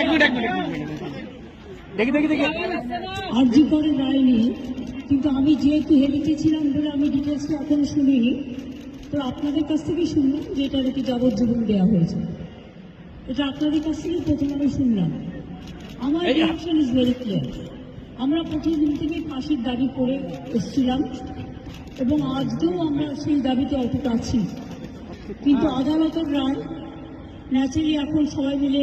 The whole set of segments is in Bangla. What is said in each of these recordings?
এক মিনিট এক মিনিট দেখি দেখি দেখি। আর্জি করে রায় নিয়ে কিন্তু আমি যেহেতু হেরিতে ছিলাম বলে আমি ডিটেলসটা এখনও শুনিনি তো আপনাদের কাছ থেকেই শুনলাম যে এটা নাকি যাবজ্জীবন দেওয়া হয়েছে। এটা আপনাদের কাছ থেকে প্রথম আমি শুনলাম। আমার রিয়াকশন ইজ ভেরি ক্লিয়ার আমরা প্রথম দিন থেকে ফাঁসির দাবি করে এসেছিলাম এবং আজকেও আমরা সেই দাবিতে অটুট আছি। কিন্তু আদালতের রায় ন্যাচারালি এখন সবাই মিলে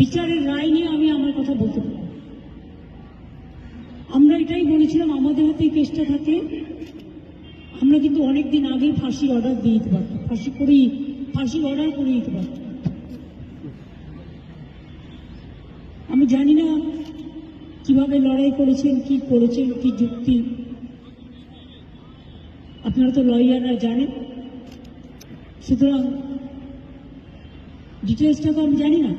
বিচারের রায় নিয়ে আমি আমার কথা বলতে পারি আমরা এটাই বলেছিলাম, আমাদের হাতে কেসটা থাকে। আমরা কিন্তু অনেকদিন আগে ফাঁসির অর্ডার দিয়ে দিতে পারতাম। ফাঁসি করেই, ফাঁসির অর্ডার করে দিতে পারতাম। আমি জানি না কীভাবে লড়াই করেছেন, কি করেছেন, কি যুক্তি। আপনারা তো লয়াররা জানেন। সুতরাং ডিটেলসটা তো আমি জানি না।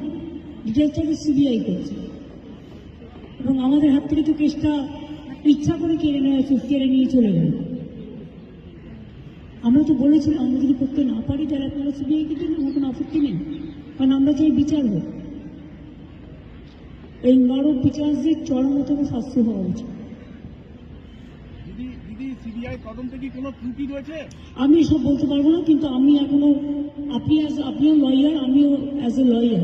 তো সিবিআই করেছে। এবং আমাদের হাত থেকে তো কেসটা ইচ্ছা করে কেড়ে নেওয়া কেড়ে নিয়ে চলে গেল। আমরা তো বলেছিলাম আমরা যদি করতে না পারি তাহলে আপনারা সিবিআইকে আমার কোনো আপত্তি নেই? কারণ আমরা চাই বিচার হোক। এই নরক বিচারদের চরমতম শাস্তি হওয়া উচিত। আমি সব বলতে পারব না কিন্তু আমি এখনও আপনি আপনিও লয়ার আমিও অ্যাজ এ লয়ার